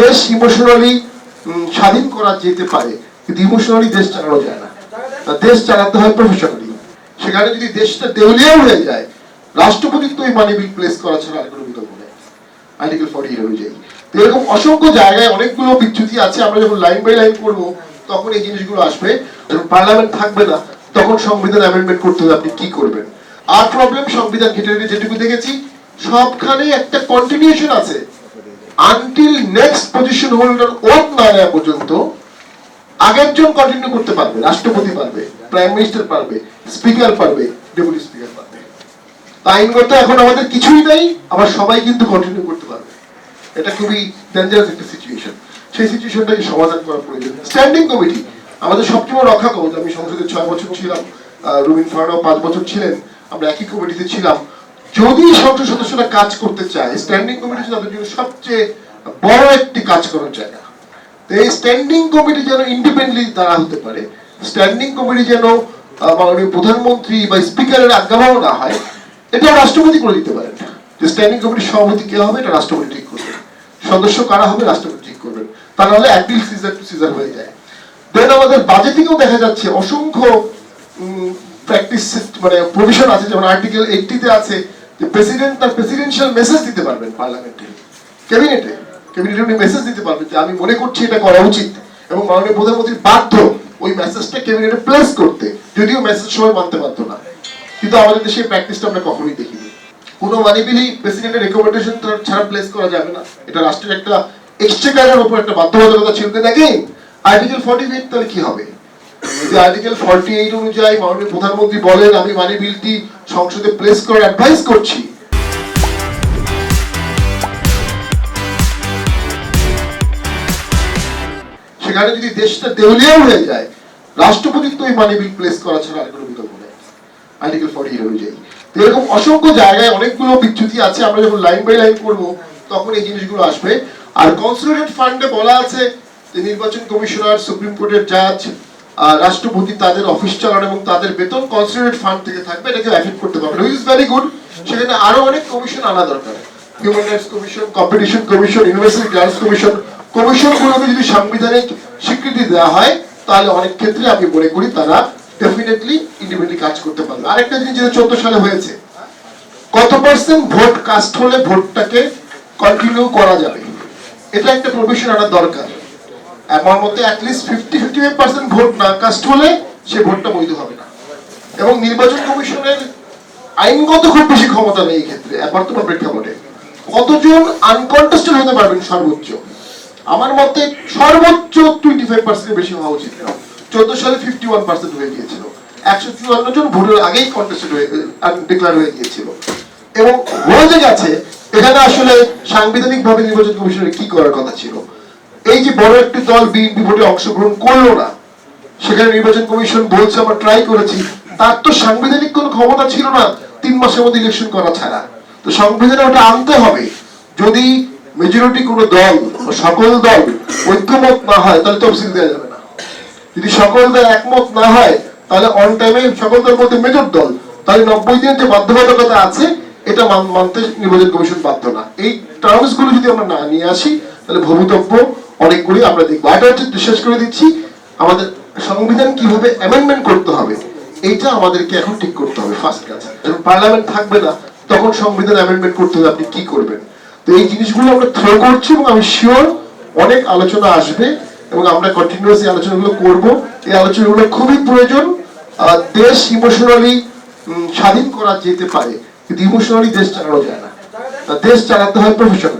দেশ ইমোশনালি স্বাধীন করা যেতে পারে, কিন্তু ইমোশনালি দেশ চালানো যায় না। দেশ চালাতে হয় প্রফেশনালি সেখানে যদি দেশটা দেউলিয়া হয়ে যায় রাষ্ট্রপতির তো ওই মানি প্লেস করা ছাড়া আর কোনো বিকল্প নেই। আর্টিকেল ফর্টি অনুযায়ী। তো এরকম অসংখ্য জায়গায় অনেকগুলো বিচ্যুতি আছে, আমরা যখন লাইন বাই লাইন করব, তখন এই জিনিসগুলো আসবে। যখন পার্লামেন্ট থাকবে না, তখন সংবিধান অ্যামেন্ডমেন্ট করতে হবে, আপনি কি করবেন? আর প্রবলেম সংবিধান ঘেটে যেটুকু দেখেছি সবখানে একটা কন্টিনিউশন আছে। আনটিল নেক্সট পজিশন হোল্ডার ওট না নেওয়া পর্যন্ত আগের জন কন্টিনিউ করতে পারবে, রাষ্ট্রপতি পারবে প্রাইম মিনিস্টার পারবে স্পিকার পারবে ডেপুটি স্পিকার পারবে। আইনগত এখন আমাদের কিছুই নাই, আবার সবাই কিন্তু কন্টিনিউ করতে পারবে। এটা খুবই ডেঞ্জারাস একটা সিচুয়েশন সেই সিচুয়েশনটাকে সমাধান করা প্রয়োজন স্ট্যান্ডিং কমিটি আমাদের সবচেয়ে রক্ষা কবচ। আমি সংসদে ছয় বছর ছিলাম রুবিন ফারানাও পাঁচ বছর ছিলেন, আমরা একই কমিটিতে ছিলাম। যদি সংসদ সদস্যরা কাজ করতে চায় স্ট্যান্ডিং কমিটি তাদের জন্য সবচেয়ে বড় একটি কাজ করার জায়গা। তো এই স্ট্যান্ডিং কমিটি যেন ইন্ডিপেন্ডেন্টলি তারা হতে পারে স্ট্যান্ডিং কমিটি যেন মাননীয় প্রধানমন্ত্রী বা স্পিকারের আজ্ঞাভাও না হয়, এটা রাষ্ট্রপতি করে দিতে পারেন। যে স্ট্যান্ডিং কমিটির সভাপতি কে হবে, এটা রাষ্ট্রপতি ঠিক করবেন। সদস্য কারা হবে, রাষ্ট্রপতি ঠিক করবেন। তা নাহলে অ্যাপিল সিজার টু সিজার হয়ে যায়। দেন আমাদের বাজেটিংও দেখা যাচ্ছে অসংখ্য প্র্যাকটিস মানে প্রভিশন আছে, যেমন আর্টিকেল এইটিতে আছে প্রেসিডেন্ট তার প্রেসিডেন্সিয়াল মেসেজ দিতে পারবেন পার্লামেন্টে ক্যাবিনেটে ক্যাবিনেটে উনি মেসেজ দিতে পারবেন যে, আমি মনে করছি এটা করা উচিত। এবং মাননীয় প্রধানমন্ত্রী বাধ্য ওই মেসেজটা ক্যাবিনেটে প্লেস করতে। যদিও মেসেজ সবাই মানতে পারতো না। কিন্তু আমাদের দেশে প্র্যাকটিসটা আমরা কখনোই দেখিনি। কোনো মানি বিলি প্রেসিডেন্টের রেকমেন্ডেশন ছাড়া প্লেস করা যাবে না। এটা রাষ্ট্রের একটা এক্সচেকারের উপর একটা বাধ্যবাধকতা ছিল। অ্যাগেইন আর্টিকেল ফর্টি এইট তাহলে কি হবে? যদি আর্টিকেল ফর্টি এইট অনুযায়ী মাননীয় প্রধানমন্ত্রী বলেন, আমি মানি বিলটি সংসদে প্লেস অ্যাডভাইস করছি। সেখানে যদি দেশটা হয়ে যায়, রাষ্ট্রপতির তো মানি বিল প্লেস করা ছাড়া আর কোনো বিকল্প নেই। আর্টিকেল ফর্টি এইট অনুযায়ী। তো এরকম অসংখ্য জায়গায় অনেকগুলো বিচ্যুতি আছে, আমরা যখন লাইন বাই লাইন করব, তখন এই জিনিসগুলো আসবে। আর কনসিডারেট ফান্ডে বলা আছে যে নির্বাচন কমিশনার, সুপ্রিম কোর্টের জাজ রাষ্ট্রপতি তাদের অফিস চালানো এবং তাদের বেতন কনসিডারেট ফান্ড থেকে থাকবে, এটাকে অ্যাফেক্ট করতে পারবে হুইচ ভেরি গুড সেখানে আরও অনেক কমিশন আনা দরকার। Human rights commission competition commission universal grants commission কমিশনগুলোকে যদি সাংবিধানিক স্বীকৃতি দেওয়া হয়, তাহলে অনেক ক্ষেত্রে আমি মনে করি তারা ডেফিনেটলি ইন্ডিপেন্ডেন্টলি কাজ করতে পারবে। আরেকটা জিনিস যেটা চোদ্দ সালে হয়েছে, কত পার্সেন্ট ভোট কাস্ট হলে ভোটটাকে কন্টিনিউ করা যাবে? এটা একটা প্রভিশন আনা দরকার। আমার মতে at least fifty fifty percent vote না কাস্ট হলে সে ভোটটা বৈধ হবে না। এবং নির্বাচন কমিশনের আইনগত খুব বেশি ক্ষমতা নেই ক্ষেত্রে বর্তমান প্রেক্ষাপটে কতজন আনকন্টেস্টেড হতে পারবেন সর্বোচ্চ? আমার মতে সর্বোচ্চ টোয়েন্টি ফাইভ পার্সেন্ট বেশি হওয়া উচিত না চোদ্দ সালে ফিফটি ওয়ান পার্সেন্ট হয়ে গিয়েছিল। একশো চুয়ান্ন জন ভোটের আগেই কন্টেস্টেড হয়ে ডিক্লার হয়ে গিয়েছিল। এবং হয়ে গেছে, এখানে আসলে সাংবিধানিক ভাবে নির্বাচন কমিশনের কি করার কথা ছিল? এই যে বড় একটি দল বিএনপি ভোটে অংশগ্রহণ করল না, সেখানে নির্বাচন কমিশন বলছে, আমরা ট্রাই করেছি। তার তো সাংবিধানিক কোনো ক্ষমতা ছিল না, তিন মাসের মধ্যে ইলেকশন করা ছাড়া। তো সংবিধানে ওটা আনতে হবে। যদি মেজরিটি কোনো দল সকল দল ঐক্যমত না হয়, তাহলে তফসিল দেওয়া যাবে না। যদি সকল দল একমত না হয়, তাহলে অন টাইমে সকল দল বলতে মেজর দল, তাহলে নব্বই দিনের যে বাধ্যবাধকতা আছে, এটা মানতে নির্বাচন কমিশন বাধ্য না। এই টার্মসগুলো যদি আমরা না নিয়ে আসি, তাহলে ভবিতব্য অনেকগুলি আমরা দেখব। এটা হচ্ছে শেষ করে দিচ্ছি। আমাদের সংবিধান কীভাবে অ্যামেন্ডমেন্ট করতে হবে, এইটা আমাদেরকে এখন ঠিক করতে হবে ফার্স্ট কাজ। যখন পার্লামেন্ট থাকবে না, তখন সংবিধান অ্যামেন্ডমেন্ট করতে হবে আপনি কি করবেন? তো এই জিনিসগুলো আমরা থ্রো করছি এবং আমি শিওর অনেক আলোচনা আসবে এবং আমরা কন্টিনিউয়াস এই আলোচনাগুলো করব। এই আলোচনাগুলো খুবই প্রয়োজন। দেশ ইমোশনালি স্বাধীন করা যেতে পারে, কিন্তু ইমোশনালি দেশ চালানো যায় না। দেশ চালাতে হয় প্রফেশনালি